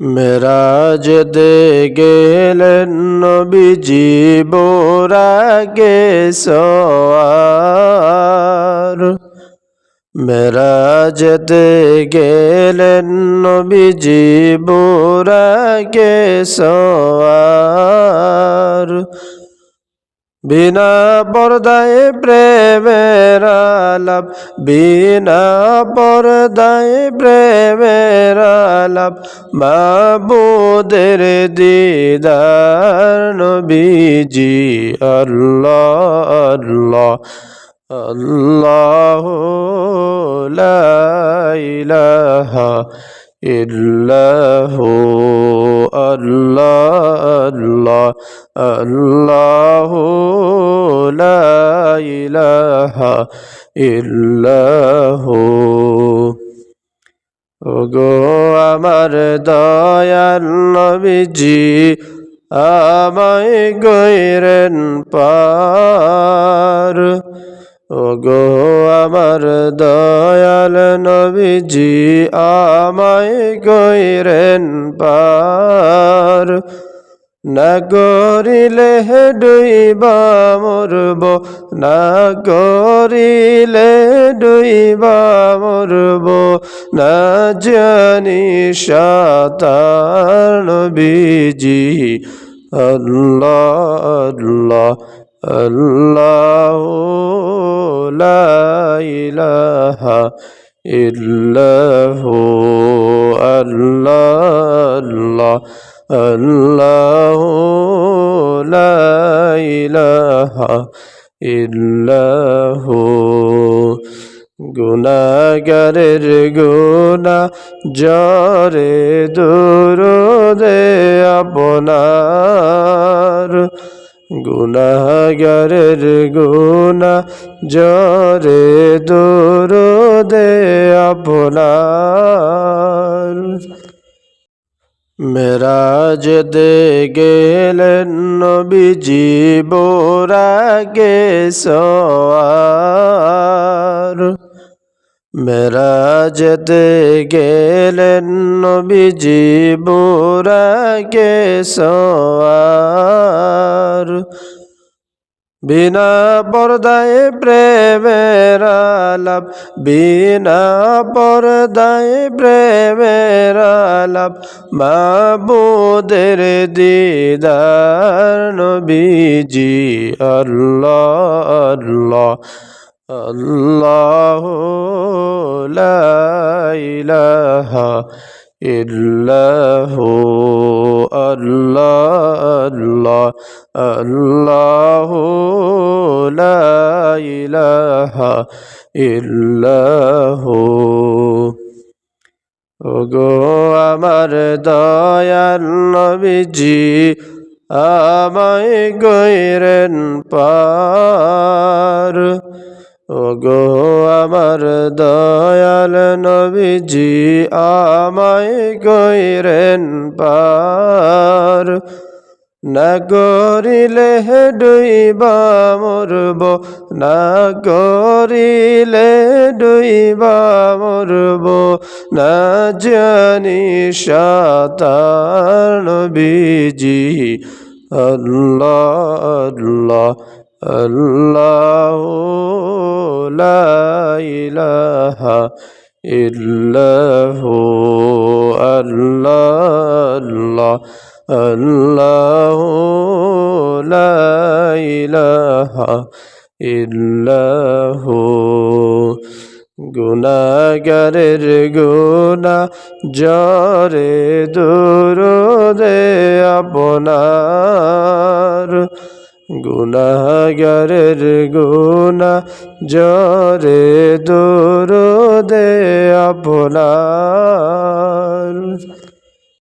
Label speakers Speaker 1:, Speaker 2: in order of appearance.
Speaker 1: মেরাজ দে গেলেন নবীজি বোরাগে সোয়ার মেরাজ দে গেলেন নবীজি বোরাগে সোয়ার বিনা পর্দায় প্রেমের আলাপ, বিনা পর্দায় প্রেমের আলাপ। মাবুদের দিদার নবীজি, আল্লাহ আল্লাহ আল্লাহ লা আল্লাহ আল্লাহ আল্লাহ ইলাহা ইল্লাহু। ওগো আমার দয়াল নবীজি, আমায় গৈরেন পার। ওগো আমার দয়াল নবীজি, আমায় গৈরেন পার। না করিলে ডুইবা মরব না করিলে ডুইবা মরব, না জানি সাতার আল্লাহ আল্লাহ ইলাহা ইল্লাহু, আল্লাহ আল্লাহ। আল্লাহ ইলাহা ইল্লাহু। গুনাগারের গুনা জরে দে আপনার। গুনাগারের গুনা জরে দে আপনার। মেরাজ দে গেলেন নবীজি বোরাগে সোয়ার মেরাজ দে গেলেন নবীজি বোরাগে সোয়ার বিনা পর্দায় প্রেমের আলাপ বিনা পর্দায় প্রেমের আলাপ মাবুদের দিদার নবীজি আল্লাহ আল্লাহ। আল্লাহ লা ইলাহা ইল্লাহু আল্লাহ আল্লাহ আল্লাহ লা ইলাহা ইল্লাহু। ওগো আমার দয়াল নবীজি, আমায় গৈরেন পার। ওগো আমার দয়াল নবীজি, আমায় গৈরেন পার। না ডুইবা মরব, না ডুইবা মরব, না জানি সাতার নবীজি। আল্লাহ আল্লাহ আল্লাহ লা ইলাহা ইল্লাহু আল্লাহ আল্লাহ লা ইলাহা ইল্লাহু। গুনাগারের গুনা জরে দে আপনার। গুনাগারের গুনা জরে দে আপনার